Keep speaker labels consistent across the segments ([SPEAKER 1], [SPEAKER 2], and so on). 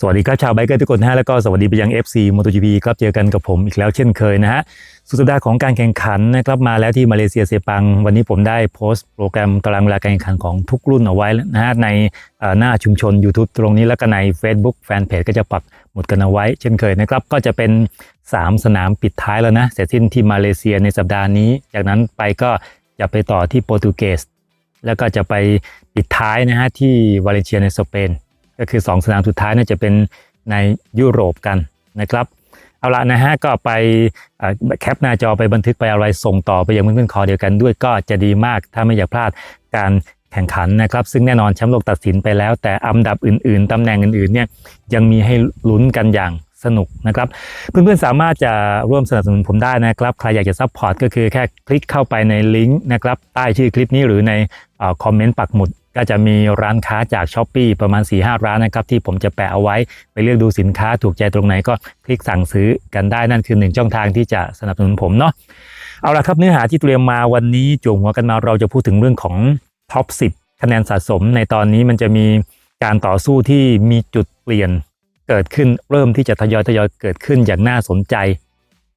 [SPEAKER 1] สวัสดีครับชาวไบเกอร์ทุกคนนะฮะแล้วก็สวัสดีไปยัง FC MotoGP ครับเจอกันกับผมอีกแล้วเช่นเคยนะฮะสุดสัปดาห์ของการแข่งขันนะครับมาแล้วที่มาเลเซียเซปัง วันนี้ผมได้โพสต์โปรแกรมตารางเวลาการแข่งขันของทุกรุ่นเอาไว้นะฮะในหน้าชุมชน YouTube ตรงนี้แล้วก็ใน Facebook Fanpage ก็จะปักหมุดกันเอาไว้ เช่นเคยนะครับก็จะเป็น 3 สนามปิดท้ายแล้วนะเสร็จสิ้นที่มาเลเซียในสัปดาห์นี้ จากนั้นไปก็จะไปต่อที่โปรตุเกสแล้วก็จะไปปิดท้ายนะฮะที่วาเลนเซียในสเปน ก็คือ 2 สนามสุดท้ายเนี่ยจะเป็นในยุโรปกันนะครับ เอาละนะฮะก็ไปแคปหน้าจอไปบันทึกไปอะไรส่งต่อไปยังเพื่อนๆคอเดียวกันด้วยก็จะดีมาก ถ้าไม่อยากพลาดการแข่งขันนะครับ ซึ่งแน่นอนแชมป์โลกตัดสินไปแล้ว แต่อันดับอื่นๆตำแหน่งอื่นๆเนี่ยยังมีให้ลุ้นกันอย่างสนุกนะครับ เพื่อนๆสามารถจะร่วมสนับสนุนผมได้นะครับ ใครอยากจะซัพพอร์ตก็คือแค่คลิกเข้าไปในลิงก์นะครับใต้ชื่อคลิปนี้หรือในคอมเมนต์ปักหมุด ก็จะมีร้านค้าจาก s h อ p e e ประมาณ4-5ร้านนะครับที่ผมจะแปะเอาไว้ไปเลือกดูสินค้าถูกใจตรงไหนก็คลิกสั่งซื้อกันได้นั่นคือหนึ่งช่องทางที่จะสนับสนุนผมเนาะเอาละครับเนื้อหาที่เตรียมมาวันนี้จวงหัวกันมาเราจะพูดถึงเรื่องของท็อป10 คะแนนสะสม ในตอนนี้มันจะมีการต่อสู้ที่มีจุดเปลี่ยนเกิดขึ้นเริ่มที่จะทยอยทยอยเกิดขึ้นอย่างน่าสนใจ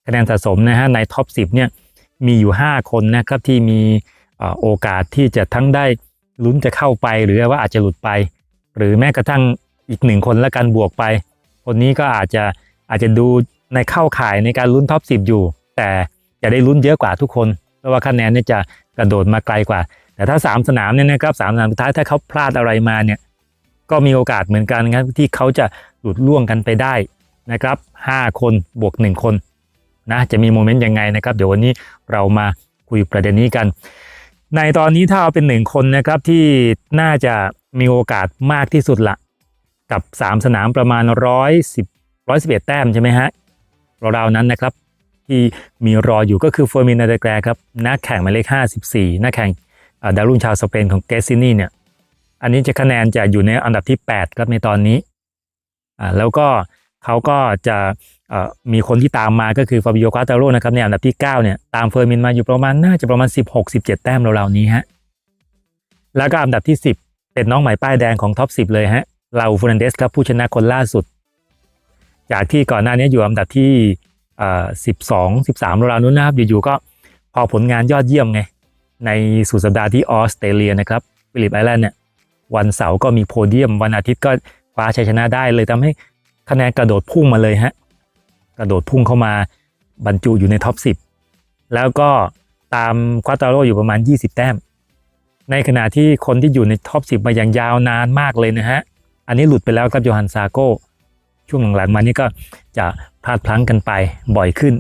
[SPEAKER 1] คะแนนสะสมนะฮะในท็อป10เนี่ยมีอยู่ 5 คนนะครับที่มีโอกาสที่จะทั้งได้ ลุ้นจะเข้าไปหรือว่าอาจจะหลุดไป หรือแม้กระทั่งอีกหนึ่งคนและการบวกไป คนนี้ก็อาจจะอาจจะดูในเข้าข่ายในการลุ้นท็อป10 อยู่ แต่จะได้ลุ้นเยอะกว่าทุกคน เพราะว่าคะแนนเนี่ยจะกระโดดมาไกลกว่า แต่ถ้า 3 สนามเนี่ยนะครับสามสนามสุดท้ายถ้าเขาพลาดอะไรมาเนี่ยก็มีโอกาสเหมือนกันครับที่เขาจะหลุดล่วงกันไปได้นะครับ 5 คนบวก 1 คนนะจะมีโมเมนต์ยังไงนะครับ เดี๋ยววันนี้เรามาคุยประเด็นนี้กัน ในตอนนี้ถ้าเอาเป็นหนึ่งคนนะครับที่น่าจะมีโอกาสมากที่สุดละกับ 3 สนามประมาณ 110 111 แต้มใช่ไหมฮะราวๆนั้นนะครับ ที่มีรออยู่ก็คือเฟอร์มินาเดแกรครับนักแข่งหมายเลข 54นักแข่งเอ่อดาวรุ่งชาวสเปนของเกสซินี่เนี่ยอันนี้จะคะแนนจะอยู่ในอันดับที่ 8 ครับในตอนนี้อ่าแล้วก็เขาก็จะ มีคนที่ตามมาก็คือฟาบิโอควาตาโรนะครับในอันดับที่ 9 เนี่ยตามเฟอร์มินมาอยู่ประมาณน่าจะประมาณ 16-17 แต้มราวๆนี้ฮะแล้วก็อันดับที่ 10 เป็นน้องใหม่ป้ายแดงของท็อป 10 เลยฮะลาอูฟูนันเดสครับผู้ชนะคนล่าสุด จากที่ก่อนหน้านี้อยู่อันดับที่อ่อ12 13ราวๆนู้นนะครับอยู่ๆก็พอผลงานยอดเยี่ยมไง ในสุดสัปดาห์ที่ออสเตรเลียนะครับฟิลิปไอแลนด์เนี่ยวันเสาร์ก็มีโพเดียม วันอาทิตย์ก็คว้าชัยชนะได้เลยทำให้คะแนนกระโดดพุ่งมาเลยฮะ กระโดดพุ่งเข้ามาบรรจุอยู่ในท็อป 10 แล้วก็ตามควาตาโรอยู่ประมาณ 20 แต้ม ในขณะที่คนที่อยู่ในท็อป 10 มาอย่างยาวนานมากเลยนะฮะ อันนี้หลุดไปแล้วครับโยฮันซาโก้ ช่วงหลังๆมานี่ก็จะพลาดพลั้งกันไปบ่อยขึ้น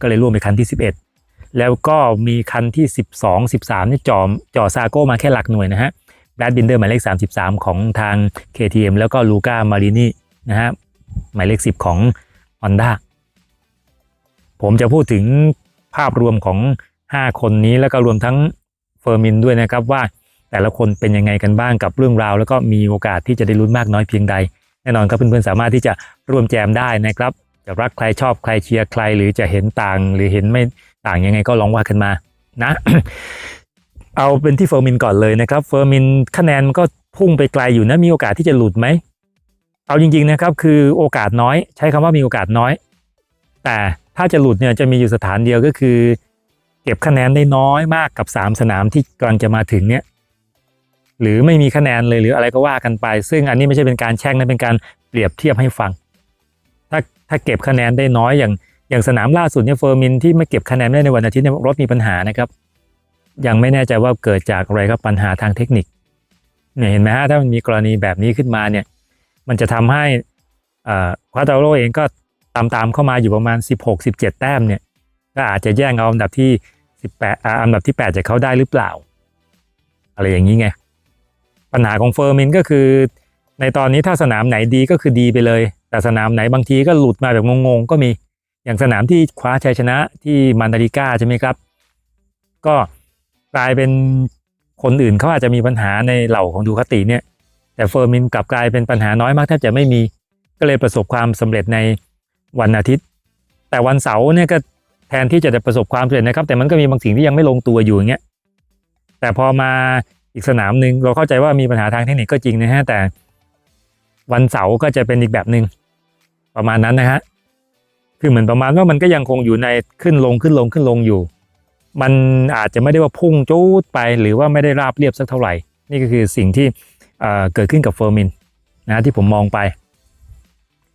[SPEAKER 1] ก็เลยร่วมไปคันที่ 11 แล้วก็มีคันที่ 12 13นี่จ่อจ่อซาโก้มาแค่หลักหน่วยนะฮะแบดบินเดอร์หมายเลข 33 ของทาง KTM แล้วก็ลูก้ามารินีนะฮะหมายเลข 10 ของ Honda ผมจะพูดถึงภาพรวมของ 5 คนนี้แล้วก็รวมทั้งเฟอร์มินด้วยนะครับว่าแต่ละคนเป็นยังไงกันบ้างกับเรื่องราว แล้วก็มีโอกาสที่จะได้ลุ้นมากน้อยเพียงใด แน่นอนครับเพื่อนๆสามารถที่จะร่วมแจมได้นะครับจะรักใครชอบใครเชียร์ใคร หรือจะเห็นต่างหรือเห็นไม่ต่างยังไงก็ลองว่ากันมานะ เอาเป็นที่เฟอร์มินก่อนเลยนะครับเฟอร์มินคะแนนมันก็พุ่งไปไกลอยู่นะมีโอกาสที่จะหลุดไหม เอาจริงๆนะครับคือโอกาสน้อย ใช้คำว่ามีโอกาสน้อย แต่ถ้าจะหลุดเนี่ยจะมีอยู่สถานเดียวก็คือ เก็บคะแนนได้น้อยมากกับ 3 สนามที่กำลังจะมาถึงเนี่ยหรือไม่มีคะแนนเลยหรืออะไรก็ว่ากันไป ซึ่งอันนี้ไม่ใช่เป็นการแช่งนะเป็นการเปรียบเทียบให้ฟัง ถ้าถ้าเก็บคะแนนได้น้อยอย่างอย่างสนามล่าสุดเนี่ยเฟอร์มินที่ไม่เก็บคะแนนได้ในวันอาทิตย์เนี่ยรถมีปัญหานะครับ ยังไม่แน่ใจว่าเกิดจากอะไรครับปัญหาทางเทคนิคเนี่ยเห็นไหมฮะถ้ามันมีกรณีแบบนี้ขึ้นมาเนี่ย มันจะทำให้ควาตาโรเองก็ตามตามเข้ามาอยู่ประมาณ 16-17 แต้มเนี่ยก็อาจจะแย่งเอาอันดับที่ 18อันดับที่ 8 จากเขาได้หรือเปล่า อะไรอย่างนี้ไง ปัญหาของเฟอร์มินก็คือ ในตอนนี้ถ้าสนามไหนดีก็คือดีไปเลย แต่สนามไหนบางทีก็หลุดมาแบบงงๆ ก็มีอย่างสนามที่คว้าชัยชนะที่มันดาริก้าใช่ไหมครับ ก็กลายเป็นคนอื่นเขาอาจจะมีปัญหาในเหล่าของดูคาติเนี่ย แต่เฟอร์มินกลับกลายเป็นปัญหาน้อยมากแทบจะไม่มีก็เลยประสบความสำเร็จในวันอาทิตย์ แต่วันเสาร์เนี่ยก็แทนที่จะประสบความสำเร็จนะครับ แต่มันก็มีบางสิ่งที่ยังไม่ลงตัวอยู่อย่างเงี้ยแต่พอมาอีกสนามหนึ่งเราเข้าใจว่ามีปัญหาทางเทคนิคก็จริงนะฮะแต่วันเสาร์ก็จะเป็นอีกแบบหนึ่งประมาณนั้นนะฮะคือเหมือนประมาณว่ามันก็ยังคงอยู่ในขึ้นลงขึ้นลงขึ้นลงอยู่ มันอาจจะไม่ได้ว่าพุ่งจูดไปหรือว่าไม่ได้ราบเรียบสักเท่าไหร่ นี่ก็คือสิ่งที่ เกิดขึ้นกับเฟอร์มินนะที่ผมมองไป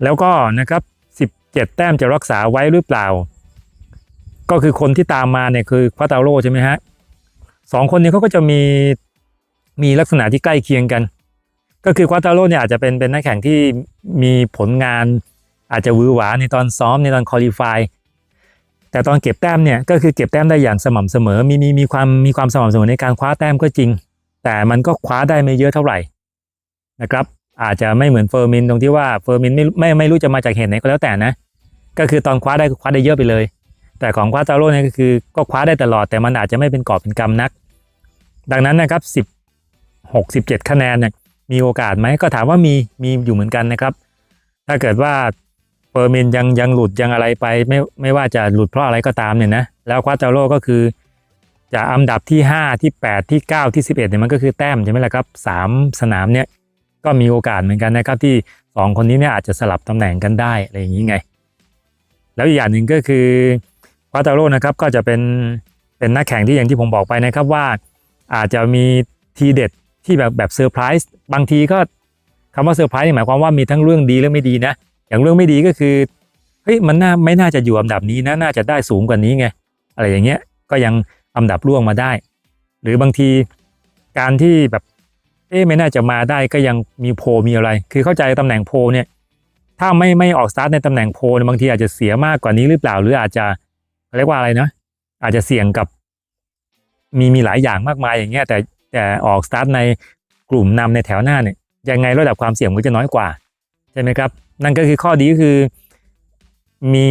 [SPEAKER 1] แล้วก็นะครับ 17 แต้มจะรักษาไว้หรือเปล่า ก็คือคนที่ตามมาเนี่ยคือควาตาโรใช่ไหมฮะสองคนนี้เขาก็จะมีมีลักษณะที่ใกล้เคียงกัน ก็คือควาตาโรเนี่ยอาจจะเป็นเป็นนักแข่งที่มีผลงานอาจจะวือหวาในตอนซ้อมในตอนคอลี่ฟายแต่ตอนเก็บแต้มเนี่ยก็คือเก็บแต้มได้อย่างสม่ำเสมอมีมีมีความมีความสม่ำเสมอในการคว้าแต้มก็จริง แต่มันก็คว้าได้ไม่เยอะเท่าไหร่ นะครับ อาจจะไม่เหมือนเฟอร์มินตรงที่ว่าเฟอร์มินไม่ไม่ไม่รู้จะมาจากเหตุไหนก็แล้วแต่นะ ก็คือตอนคว้าได้คว้าได้เยอะไปเลย แต่ของควาตาโร่เนี่ยก็คือก็คว้าได้ตลอดแต่มันอาจจะไม่เป็นกอบเป็นกำนัก ดังนั้นนะครับ16 17คะแนนเนี่ยมีโอกาสไหมก็ถามว่ามีมีอยู่เหมือนกันนะครับ ถ้าเกิดว่าเฟอร์มินยังยังหลุดยังอะไรไปไม่ไม่ว่าจะหลุดเพราะอะไรก็ตามเนี่ยนะแล้วควาตาโร่ก็คือจะอันดับที่ 5 ที่ 8 ที่ 9 ที่ 11เนี่ยมันก็คือแต้มใช่ไหมล่ะครับสามสนามเนี่ย ก็มีโอกาสเหมือนกันนะครับที่ 2 คนนี้เนี่ยอาจจะสลับตำแหน่งกันได้อะไรอย่างนี้ไง แล้วอีกอย่างหนึ่งก็คือควาตาโร่นะครับก็จะเป็นเป็นนักแข่งที่อย่างที่ผมบอกไปนะครับว่า อาจจะมีทีเด็ดที่แบบแบบเซอร์ไพรส์บางทีก็คำว่าเซอร์ไพรส์หมายความว่ามีทั้งเรื่องดีและไม่ดีนะ อย่างเรื่องไม่ดีก็คือเฮ้ยมันน่าไม่น่าจะอยู่อันดับนี้นะน่าจะได้สูงกว่านี้ไงอะไรอย่างเงี้ยก็ยังอันดับร่วงมาได้ หรือบางทีการที่แบบ เอ๊ะไม่น่าจะมาได้ก็ยังมีโพมีอะไร คือเข้าใจตำแหน่งโพเนี่ยถ้าไม่ไม่ออกสตาร์ทในตำแหน่งโพเนี่ยบางทีอาจจะเสียมากกว่านี้หรือเปล่า หรืออาจจะเรียกว่าอะไรนะอาจจะเสี่ยงกับ มีมีหลายอย่างมากมายอย่างเงี้ยแต่แต่ออกสตาร์ทในกลุ่มนำในแถวหน้าเนี่ยยังไงระดับความเสี่ยงมันก็จะน้อยกว่าใช่ไหมครับ นั่นก็คือข้อดีก็คือ มี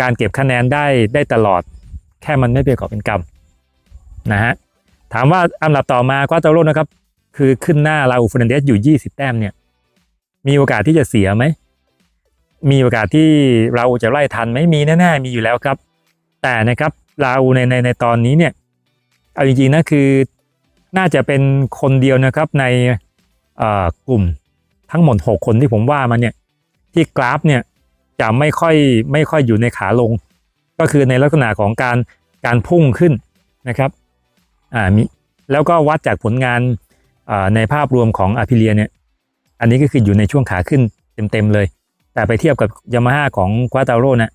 [SPEAKER 1] การเก็บคะแนนได้ได้ตลอด แค่มันไม่เป็นกอบเป็นกำนะฮะถามว่าอันดับต่อมาควาตาโรนะครับ คือขึ้นหน้าลาอูฟนันเดสอยู่ 20 แต้มเนี่ย มีโอกาสที่จะเสียไหม มีโอกาสที่เราจะไล่ทันไหมมีแน่ๆมีอยู่แล้วครับ แต่นะครับเราในในในตอนนี้เนี่ย เอาจริงๆนะคือน่าจะเป็นคนเดียวนะครับในกลุ่มทั้งหมด 6 คนที่ผมว่ามาเนี่ยที่กราฟเนี่ยจะไม่ค่อยไม่ค่อยอยู่ในขาลง ก็คือในลักษณะของการการพุ่งขึ้นนะครับอ่ามีแล้วก็วัดจากผลงาน ในภาพรวมของอาพิเลียเนี่ยอันนี้ก็คืออยู่ในช่วงขาขึ้นเต็มๆเลย แต่ไปเทียบกับยามาฮ่าของควาตาโร่นะ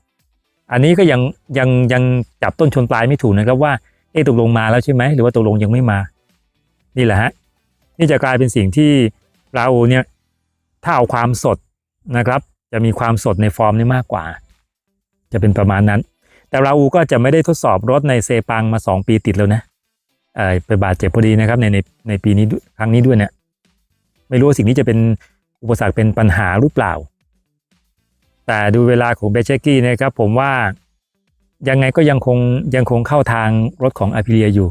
[SPEAKER 1] อันนี้ก็ยังยังยังจับต้นชนปลายไม่ถูกนะครับว่าเอ๊ะตกลงมาแล้วใช่ไหมหรือว่าตกลงยังไม่มา นี่แหละฮะนี่จะกลายเป็นสิ่งที่เราเนี่ยถ้าเอาความสดนะครับ จะมีความสดในฟอร์มนี่มากกว่า จะเป็นประมาณนั้น แต่เราก็จะไม่ได้ทดสอบรถในเซปังมา 2 ปีติดแล้วนะเไปบาดเจ็บพอดีนะครับในในในปีนี้ครั้งนี้ด้วยเนี่ยไม่รู้ว่าสิ่งนี้จะเป็นอุปสรรคเป็นปัญหาหรือเปล่า แต่ดูเวลาของเบเชกี้นะครับ ผมว่ายังไงก็ยังคงยังคงเข้าทางรถของอาพิเลียอยู่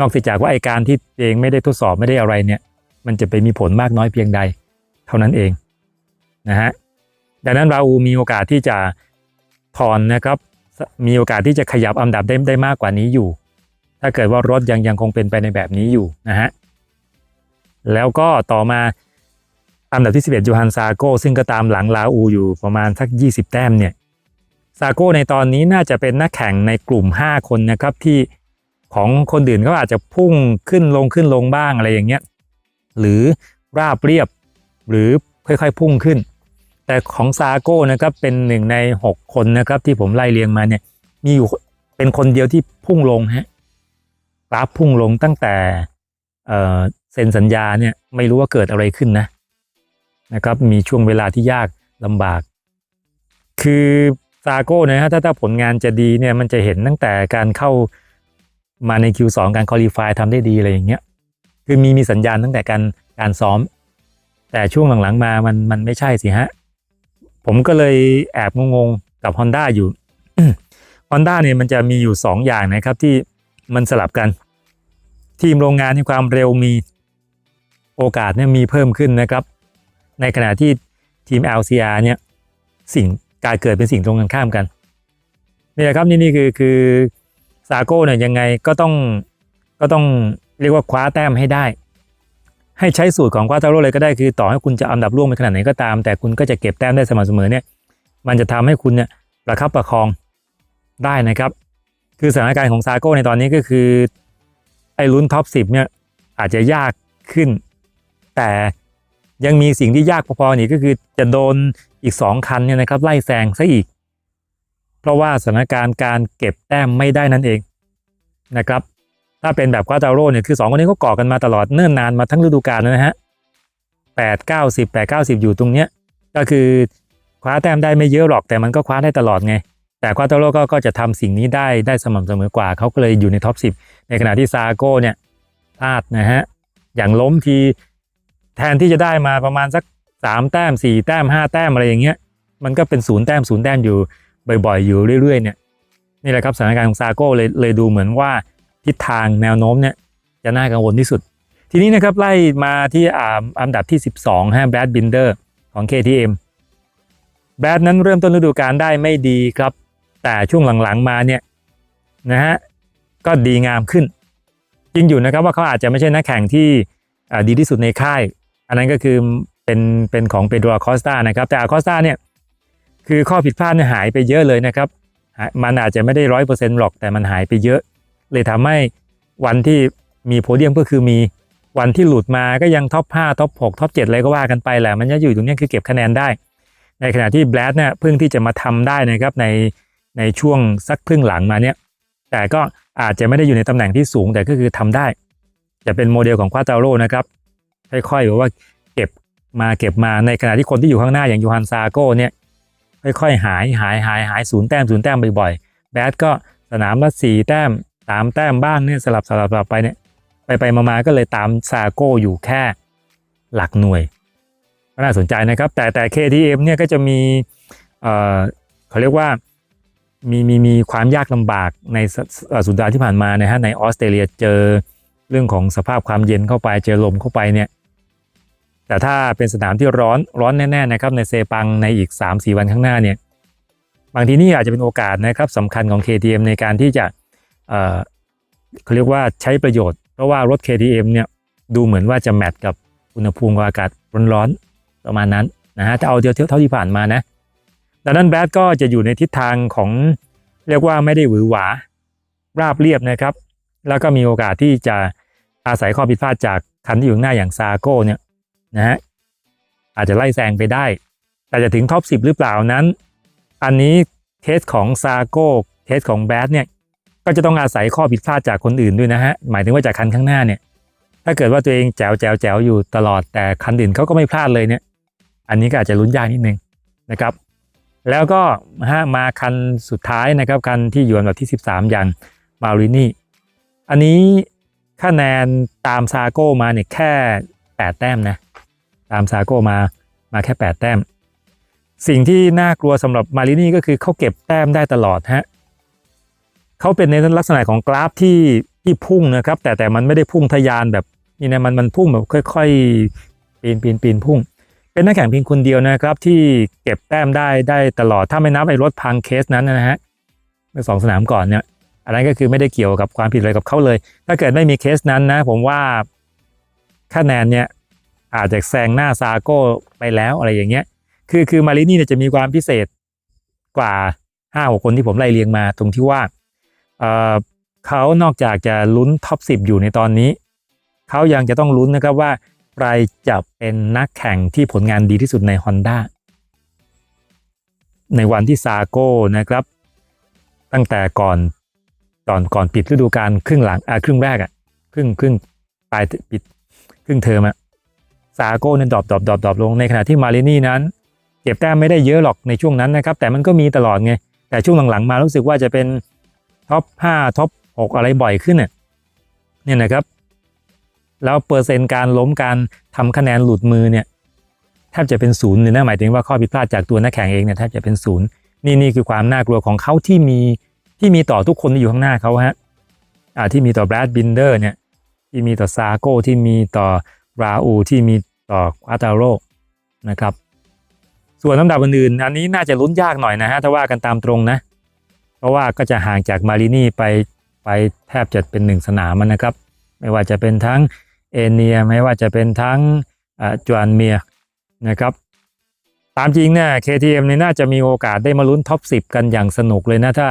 [SPEAKER 1] นอกจากว่าไอการที่เองไม่ได้ทดสอบไม่ได้อะไรเนี่ย มันจะไปมีผลมากน้อยเพียงใด เท่านั้นเองนะฮะดังนั้นเรามีโอกาสที่จะถอนนะครับ มีโอกาสที่จะขยับอันดับได้ได้มากกว่านี้อยู่ ถ้าเกิดว่ารถยังยังคงเป็นไปในแบบนี้อยู่นะฮะแล้วก็ต่อมาอันดับที่ 11 ยูฮันซาโกซึ่งก็ตามหลังลาอูอยู่ประมาณสัก 20 แต้มเนี่ยซาโกในตอนนี้น่าจะเป็นนักแข่งในกลุ่ม 5 คนนะครับที่ของคนอื่นเขาอาจจะพุ่งขึ้นลงขึ้นลงบ้างอะไรอย่างเงี้ยหรือราบเรียบหรือค่อยๆพุ่งขึ้น แต่ของซาโก้นะครับเป็นหนึ่งใน 6 คนนะครับที่ผมไล่เรียงมาเนี่ยมีอยู่เป็นคนเดียวที่พุ่งลงฮะ กราฟพุ่งลงตั้งแต่เซ็นสัญญาเนี่ยไม่รู้ว่าเกิดอะไรขึ้นนะนะครับมีช่วงเวลาที่ยากลำบาก คือซาโก้นะฮะถ้าถ้าผลงานจะดีเนี่ยมันจะเห็นตั้งแต่การเข้ามาใน Q2 การคอลี่ฟายทำได้ดีอะไรอย่างเงี้ยคือมีมีสัญญาณตั้งแต่การการซ้อม แต่ช่วงหลังๆมามันมันไม่ใช่สิฮะ ผมก็เลยแอบงงๆกับ Honda อยู่ Honda เนี่ยมันจะมีอยู่ 2 อย่างนะครับที่ มันสลับกัน ทีมโรงงานที่ความเร็วมีโอกาสเนี่ยมีเพิ่มขึ้นนะครับ ในขณะที่ทีม LCR เนี่ยสิ่งการเกิดเป็นสิ่งตรงกันข้ามกันนี่แหละครับนี่นี่คือคือซาโก้เนี่ยยังไงก็ต้องก็ต้องเรียกว่าคว้าแต้มให้ได้ ให้ใช้สูตรของควาตาโร่เลยก็ได้คือต่อให้คุณจะอันดับร่วงไปขนาดไหนก็ตาม แต่คุณก็จะเก็บแต้มได้สม่ำเสมอเนี่ยมันจะทำให้คุณเนี่ยประคับประคองได้นะครับ คือสถานการณ์ของซาโก้ในตอนนี้ก็คือ ไอ้ลุ้นท็อป10เนี่ยอาจจะยากขึ้น แต่ยังมีสิ่งที่ยากพอๆนี่ก็คือจะโดนอีก 2 คันเนี่ยนะครับไล่แซงซะอีก เพราะว่าสถานการณ์การเก็บแต้มไม่ได้นั่นเองนะครับ ถ้าเป็นแบบควาตาโร่เนี่ยคือ 2 คนนี้เขาก่อกันมาตลอดเนิ่นนานมาทั้งฤดูกาลนะฮะ8 9 0 8 9 0อยู่ตรงเนี้ยก็คือคว้าแต้มได้ไม่เยอะหรอกแต่มันก็คว้าได้ตลอดไง แต่ควาตโร่ก็ก็จะทำสิ่งนี้ได้ได้สม่ำเสมอกว่า เขาก็เลยอยู่ในท็อป 10 ในขณะที่ซาโก้เนี่ยพลาดนะฮะ อย่างล้มทีแทนที่จะได้มาประมาณสัก 3 แต้ม 4 แต้ม 5 แต้มอะไรอย่างเงี้ย มันก็เป็นศูนย์แต้มศูนย์แต้มอยู่บ่อยๆ อยู่เรื่อยๆเนี่ยนี่แหละครับสถานการณ์ของซาโก้เลยเลยดูเหมือนว่าทิศทางแนวโน้มเนี่ยจะน่ากังวลที่สุด ทีนี้นะครับไล่มาที่อันดับที่ 12ฮะแบดบินเดอร์ของ KTM แบดนั้นเริ่มต้นฤดูกาลได้ไม่ดีครับ แต่ช่วงหลังๆมาเนี่ยนะฮะก็ดีงามขึ้นจริงอยู่นะครับว่าเขาอาจจะไม่ใช่นักแข่งที่ดีที่สุดในค่าย อันนั้นก็คือเป็นเป็นของเปโดรคอสตานะครับ แต่อาคอสตาเนี่ยคือข้อผิดพลาดเนี่ยหายไปเยอะเลยนะครับ มันอาจจะไม่ได้ร้อยเปอร์เซ็นต์หรอกแต่มันหายไปเยอะ เลยทำให้วันที่มีโพเดียมก็คือมีวันที่หลุดมาก็ยังท็อป5ท็อป6ท็อป7อะไรก็ว่ากันไปแหละมันจะอยู่ตรงนี้คือเก็บคะแนนได้ ในขณะที่แบลดเนี่ยเพิ่งที่จะมาทำได้นะครับใน ในช่วงสักครึ่งหลังมาเนี่ยแต่ก็อาจจะไม่ได้อยู่ในตำแหน่งที่สูงแต่ก็คือทำได้ จะเป็นโมเดลของควาตาโร่นะครับ ค่อยๆแบบว่าเก็บมาเก็บมาในขณะที่คนที่อยู่ข้างหน้าอย่างยูฮันซาโก้เนี่ยค่อยๆหายหายหายหายศูนย์แต้มศูนย์แต้มบ่อยๆแบดก็สนามละสี่แต้มสามแต้มบ้างเนี่ยสลับสลับสลับไปเนี่ยไปไปมาๆก็เลยตามซาโก้อยู่แค่หลักหน่วยก็น่าสนใจนะครับ แต่แต่ KTM เนี่ยก็จะมีเอ่อเขาเรียกว่า มีมีมีความยากลำบากในสุดดาห์ที่ผ่านมานะฮะในออสเตรเลียเจอเรื่องของสภาพความเย็นเข้าไปเจอลมเข้าไปเนี่ยแต่ถ้าเป็นสนามที่ร้อนร้อนแน่ๆนะครับในเซปังในอีก 3-4 วันข้างหน้าเนี่ยบางทีนี่อาจจะเป็นโอกาสนะครับสำคัญของ KTM ในการที่จะเอ่อเขาเรียกว่าใช้ประโยชน์ เพราะว่ารถ KTM เนี่ยดูเหมือนว่าจะแมทกับอุณหภูมิอากาศร้อนๆประมาณนั้นนะฮะถ้าเอาเทียบเท่าที่ผ่านมานะ ดังนั้นแบดก็จะอยู่ในทิศทางของเรียกว่าไม่ได้หวือหวา ราบเรียบนะครับ แล้วก็มีโอกาสที่จะอาศัยข้อผิดพลาดจากคันที่อยู่หน้าอย่างซาโก้เนี่ยนะฮะอาจจะไล่แซงไปได้ แต่จะถึงท็อป 10 หรือเปล่านั้น อันนี้เทสของซาโก้เทสของแบดเนี่ยก็จะต้องอาศัยข้อผิดพลาดจากคนอื่นด้วยนะฮะหมายถึงว่าจากคันข้างหน้าเนี่ยถ้าเกิดว่าตัวเองแจ๋วแจ๋วแจ๋วอยู่ตลอดแต่คันอื่นเขาก็ไม่พลาดเลยเนี่ยอันนี้ก็อาจจะลุ้นยากนิดนึงนะครับ แล้วก็ฮะมาคันสุดท้ายนะครับคันที่อยู่อันดับที่ 13 อย่างมารินี่อันนี้คะแนนตามซาโก้มาเนี่ยแค่ 8 แต้มนะตามซาโก้มามาแค่ 8 แต้ม สิ่งที่น่ากลัวสำหรับมารินี่ก็คือเขาเก็บแต้มได้ตลอดฮะเขาเป็นในลักษณะของกราฟที่ที่พุ่งนะครับ แต่แต่มันไม่ได้พุ่งทะยานแบบนี่นะมันมันพุ่งแบบค่อย ๆ ปีนปีนปีนพุ่ง เป็นนักแข่งเพียงคนเดียวนะครับ ที่เก็บแต้มได้ได้ตลอดถ้าไม่นับไอ้รถพังเคสนั้นนะฮะเมื่อสองสนามก่อนเนี่ยอันนั้นก็คือไม่ได้เกี่ยวกับความผิดอะไรกับเขาเลย ถ้าเกิดไม่มีเคสนั้นนะ ผมว่าคะแนนเนี่ยอาจจะแซงหน้าซาโก้ไปแล้วอะไรอย่างเงี้ย คือคือมารินี่เนี่ยจะมีความพิเศษกว่าห้าหกคนที่ผมไล่เรียงมาตรงที่ว่าเเขานอกจากจะลุ้นท็อปสิบอยู่ในตอนนี้ เขายังจะต้องลุ้นนะครับว่า ใครจะเป็นนักแข่งที่ผลงานดีที่สุดใน Honda ในวันที่ซาโก้นะครับ ตั้งแต่ก่อนก่อนก่อนปิดฤดูกาลครึ่งหลังอ่าครึ่งแรกอะครึ่งครึ่งปลายปิดครึ่งเทอมอะซาโก้นั้นดรอปดรอปดรอปดรอปลงในขณะที่มารินี่นั้นเก็บแต้มไม่ได้เยอะหรอกในช่วงนั้นนะครับ แต่มันก็มีตลอดไง แต่ช่วงหลังๆมารู้สึกว่าจะเป็นท็อป5ท็อป6อะไรบ่อยขึ้นเนี่ยเนี่ยนะครับ แล้วเปอร์เซ็นต์การล้มการทำคะแนนหลุดมือเนี่ยแทบจะเป็นศูนย์เลยนะหมายถึงว่าข้อผิดพลาดจากตัวนักแข่งเองเนี่ยแทบจะเป็นศูนย์นี่นี่คือความน่ากลัวของเขาที่มีที่มีต่อทุกคนที่อยู่ข้างหน้าเขาฮะอ่าที่มีต่อแบรดบินเดอร์เนี่ยที่มีต่อซาโก้ที่มีต่อราอูที่มีต่อควาตาโรนะครับ ส่วนลำดับอื่นๆอันนี้น่าจะลุ้นยากหน่อยนะฮะถ้าว่ากันตามตรงนะ เพราะว่าก็จะห่างจากมารินี่ไปไปแทบจะเป็นหนึ่งสนามนะครับ ไม่ว่าจะเป็นทั้ง เอเนียไม่ว่าจะเป็นทั้งอ่าจวนเมียนะครับตามจริงเนี่ย KTM เนี่ยน่าจะมีโอกาสได้มาลุ้นท็อป 10 กันอย่างสนุกเลยนะ ถ้า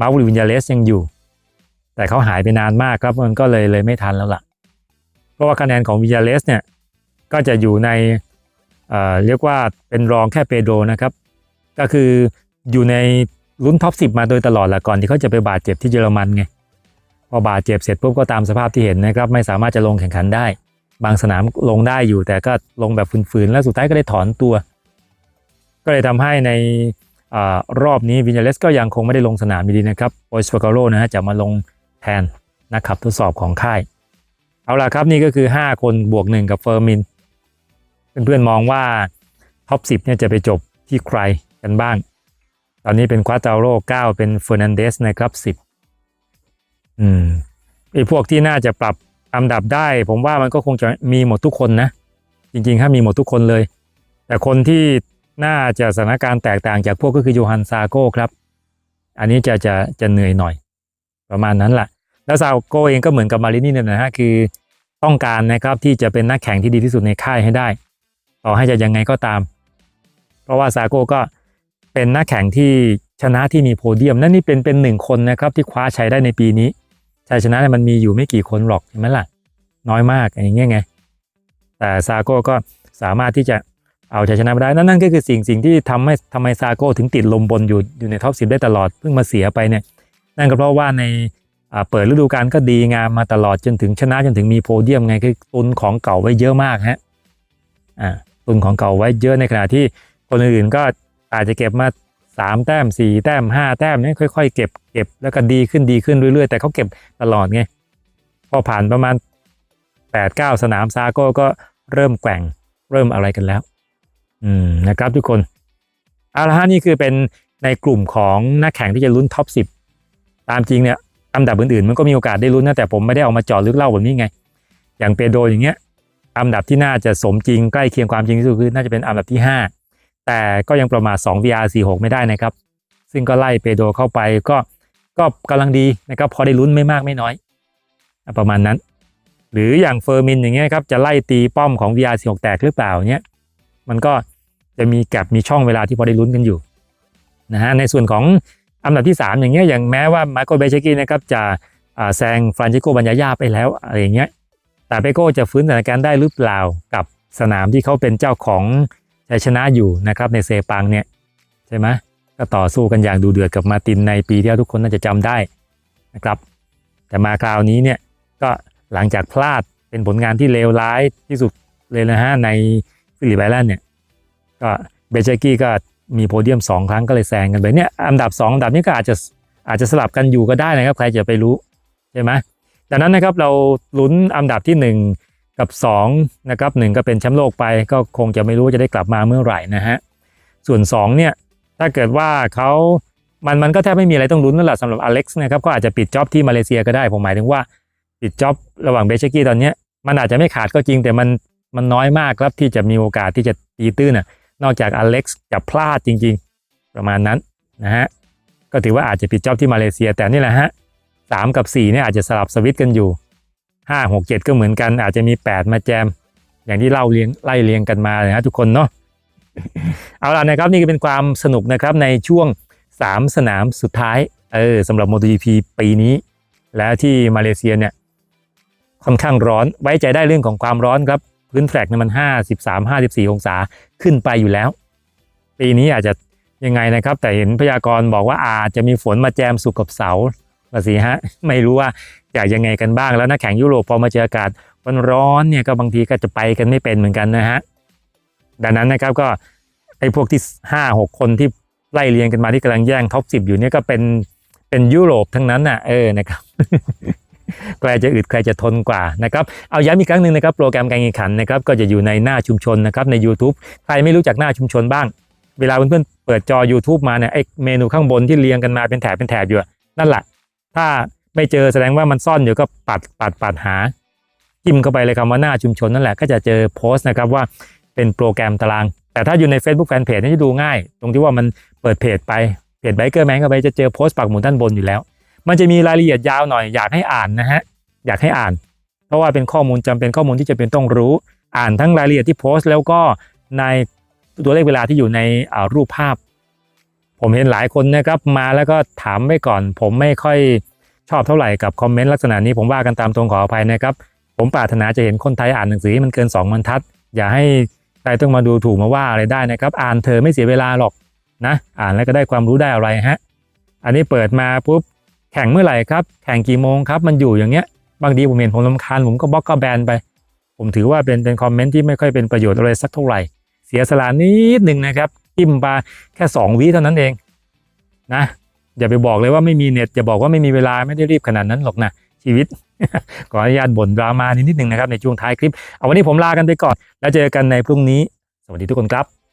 [SPEAKER 1] มาร์วินยาเลสยังอยู่ แต่เขาหายไปนานมากครับมันก็เลยเลยไม่ทันแล้วล่ะ เพราะว่าคะแนนของวินยาเลสเนี่ย ก็จะอยู่ในเเรียกว่าเป็นรองแค่เปโดนะครับ ก็คืออยู่ในลุ้นท็อป 10 มาโดยตลอดแหละก่อนที่เขาจะไปบาดเจ็บที่เยอรมันไง พอบาดเจ็บเสร็จปุ๊บก็ตามสภาพที่เห็นนะครับ ไม่สามารถจะลงแข่งขันได้ บางสนามลงได้อยู่ แต่ก็ลงแบบฝืนๆ แล้วสุดท้ายก็ได้ถอนตัว ก็เลยทำให้ในอรอบนี้วินยาเลสก็ยังคงไม่ได้ลงสนามดีนะครับโอสปาโกโรนะฮะจะมาลงแทนนักขับทดสอบของค่าย เอาล่ะครับนี่ก็คือ 5 คนบวก 1 กับเฟอร์มินเพื่อนๆมองว่าท็อป10เนี่ยจะไปจบที่ใครกันบ้าง ตอนนี้เป็นควาตาโร่9เป็นเฟอร์นันเดสนะครับ10 อืมไอ้พวกที่น่าจะปรับอันดับได้ ผมว่ามันก็คงจะมีหมดทุกคนนะ จริงๆถ้ามีหมดทุกคนเลย แต่คนที่น่าจะสถานการณ์แตกต่างจากพวกก็คือโยฮันซาโก้ครับ อันนี้จะจะจะเหนื่อยหน่อย ประมาณนั้นแหละแล้วซาโก้เองก็เหมือนกับมารินี่เนี่ยนะฮะคือต้องการนะครับที่จะเป็นนักแข่งที่ดีที่สุดในค่ายให้ได้ ต่อให้จะยังไงก็ตาม เพราะว่าซาโก้ก็เป็นนักแข่งที่ชนะที่มีโพเดียม นั่นนี่เป็นเป็นหนึ่งคนนะครับที่คว้าชัยได้ในปีนี้ ชัยชนะเนี่ยมันมีอยู่ไม่กี่คนหรอกใช่ไหมล่ะ น้อยมากอย่างเงี้ยไง แต่ซาโก้ก็สามารถที่จะเอาชัยชนะมาได้ นั่นนั่นก็คือสิ่งสิ่งที่ทำให้ทำไมซาโก้ถึงติดลมบนอยู่อยู่ในท็อปสิได้ตลอดเพิ่งมาเสียไปเนี่ย นั่นก็เพราะว่าในเปิดฤดูกาลก็ดีงามมาตลอดจนถึงชนะจนถึงมีโพเดียมไงคือตุนของเก่าไว้เยอะมากฮะอ่าตุนของเก่าไว้เยอะในขณะที่คนอื่นก็อาจจะเก็บมา สามแต้มสี่แต้มห้าแต้มเนี่ยค่อย ๆ เก็บเก็บแล้วก็ดีขึ้นดีขึ้นเรื่อยๆ แต่เขาเก็บตลอดไง พอผ่านประมาณแปดเก้าสนามซาโก้ก็เริ่มแกว่งเริ่มอะไรกันแล้ว อืมนะครับทุกคนเอาละฮะนี่คือเป็นในกลุ่มของนักแข่งที่จะลุ้นท็อปสิบตามจริงเนี่ยอันดับอื่นๆ มันก็มีโอกาสได้ลุ้นนะแต่ผมไม่ได้เอามาเจาะลึกเล่าแบบนี้ไง อย่างเปโดรอย่างเงี้ยอันดับที่น่าจะสมจริงใกล้เคียงความจริงที่สุดคือน่าจะเป็นอันดับที่5 แต่ก็ยังประมาท2 VR 46 ไม่ได้นะครับ ซึ่งก็ไล่เปโดเข้าไปก็ก็กำลังดีนะครับพอได้ลุ้นไม่มากไม่น้อย ประมาณนั้น หรืออย่างเฟอร์มินอย่างเงี้ยครับจะไล่ตีป้อมของ VR 46 แตกหรือเปล่าเนี้ยมันก็จะมีแกลบมีช่องเวลาที่พอได้ลุ้นกันอยู่นะฮะในส่วนของอันดับที่ 3 อย่างเงี้ยอย่างแม้ว่ามาโกเบเชกี้นะครับจะแซงฟรานเชโกบัญญาญาไปแล้วอะไรอย่างเงี้ยแต่เปโก้จะฟื้นสถานการณ์ได้หรือเปล่ากับสนามที่เขาเป็นเจ้าของ ชัยชนะอยู่นะครับในเซปังเนี่ยใช่ไหมก็ต่อสู้กันอย่างดูเดือดกับมาตินในปีที่แล้วทุกคนน่าจะจำได้นะครับ แต่มาคราวนี้เนี่ยก็หลังจากพลาดเป็นผลงานที่เลวร้ายที่สุดเลยนะฮะในฟิลิปไอแลนด์เนี่ยก็เบเชกี้ก็มีโพเดียม 2 ครั้งก็เลยแซงกันไปเนี่ยอันดับ 2 อันดับนี้ก็อาจจะอาจจะสลับกันอยู่ก็ได้นะครับ ใครจะไปรู้ใช่ไหมดังนั้นนะครับเราลุ้นอันดับที่ 1 กับ2นะครับหก็เป็นแชมป์โลกไปก็คงจะไม่รู้ว่าจะได้กลับมาเมื่อไหร่นะฮะส่วน2เนี่ยถ้าเกิดว่าเขามันมันก็แทบไม่มีอะไรต้องลุ้นนั่นแหละสำหรับอเล็กซ์นะครับก็อาจจะปิดจ็อบที่มาเลเซียก็ได้ผมหมายถึงว่าปิดจ็อบระหว่างเบเชกี้ตอนนี้มันอาจจะไม่ขาดก็จริงแต่มันมันน้อยมากครับที่จะมีโอกาสที่จะตีตื้นน่ะนอกจากอเล็กซ์จะพลาดจริง ๆ ประมาณนั้นนะฮะก็ถือว่าอาจจะปิดจ็อบที่มาเลเซีย แต่นี่แหละฮะสามกับ4เนี่ยอาจจะสลับสวิตช์กันอยู่ 5 6 7ก็เหมือนกัน อาจจะมี8มาแจม อย่างที่เล่าเรียงไล่เรียงกันมาเลยนะทุกคนเนาะเอาล่ะนะครับนี่ก็เป็นความสนุกนะครับในช่วง 3 สนามสุดท้ายเออสำหรับ MotoGP ปีนี้ และที่มาเลเซียเนี่ยค่อนข้างร้อนไว้ใจได้เรื่องของความร้อนครับ พื้นแทร็กเนี่ยมัน 53 54 องศาขึ้นไปอยู่แล้ว ปีนี้อาจจะยังไงนะครับ แต่เห็นพยากรณ์บอกว่าอาจจะมีฝนมาแจมสุกกับเสา ละสิฮะไม่รู้ว่าจะยังไงกันบ้างแล้วนักแข่งยุโรปพอมาเจออากาศมันร้อนเนี่ยก็บางทีก็จะไปกันไม่เป็นเหมือนกันนะฮะดังนั้นนะครับก็ไอ้พวกที่ห้าหกคนที่ไล่เรียงกันมาที่กำลังแย่งท็อปสิบอยู่เนี่ยก็เป็นเป็นยุโรปทั้งนั้นน่ะเออนะครับใครจะอึดใครจะทนกว่านะครับเอาย้ำอีกครั้งหนึ่งนะครับโปรแกรมการแข่งขันนะครับก็จะอยู่ในหน้าชุมชนนะครับใน YouTube ใครไม่รู้จักหน้าชุมชนบ้าง เวลาเพื่อนๆเปิดจอ YouTube มาเนี่ยไอ้เมนูข้างบนที่เรียงกันมาเป็นแถบเป็นแถบอยู่นั่นแหละ ถ้าไม่เจอแสดงว่ามันซ่อนอยู่ก็ปัดปัดปัดหาจิ้มเข้าไปเลยคำว่าหน้าชุมชนนั่นแหละก็จะเจอโพสต์นะครับว่าเป็นโปรแกรมตาราง แต่ถ้าอยู่ใน Facebook Fanpage นี่จะดูง่าย ตรงที่ว่ามันเปิดเพจไปเพจไบเกอร์แมนเข้าไปจะเจอโพสต์ปักหมุดด้านบนอยู่แล้ว มันจะมีรายละเอียดยาวหน่อยอยากให้อ่านนะฮะอยากให้อ่าน เพราะว่าเป็นข้อมูลจำเป็นข้อมูลที่จะเป็นต้องรู้ อ่านทั้งรายละเอียดที่โพสต์แล้วก็ในตัวเลขเวลาที่อยู่ในรูปภาพ ผมเห็นหลายคนนะครับมาแล้วก็ถามไว้ก่อน ผมไม่ค่อยชอบเท่าไหร่กับคอมเมนต์ลักษณะนี้ผมว่ากันตามตรงขออภัยนะครับ ผมปรารถนาจะเห็นคนไทยอ่านหนังสือให้มันเกิน2บรรทัด อย่าให้ใครต้องมาดูถูกมาว่าอะไรได้นะครับ อ่านเธอไม่เสียเวลาหรอกนะ อ่านแล้วก็ได้ความรู้ได้อะไรฮะอันนี้เปิดมาปุ๊บแข่งเมื่อไหร่ครับ แข่งกี่โมงครับ มันอยู่อย่างเงี้ย บางทีผมเห็นผมลำคาญผมก็บล็อกก็แบนไป ผมถือว่าเป็นเป็นคอมเมนต์ที่ไม่ค่อยเป็นประโยชน์อะไรสักเท่าไหร่ เสียสละนิดหนึ่งนะครับ จิ้มปลาแค่สองวิเท่านั้นเองนะอย่าไปบอกเลยว่าไม่มีเน็ตอย่าบอกว่าไม่มีเวลาไม่ได้รีบขนาดนั้นหรอกนะชีวิตขออนุญาตบ่นดราม่านิดนิดหนึ่งนะครับในช่วงท้ายคลิป เอาวันนี้ผมลากันไปก่อน แล้วเจอกันในพรุ่งนี้ สวัสดีทุกคนครับ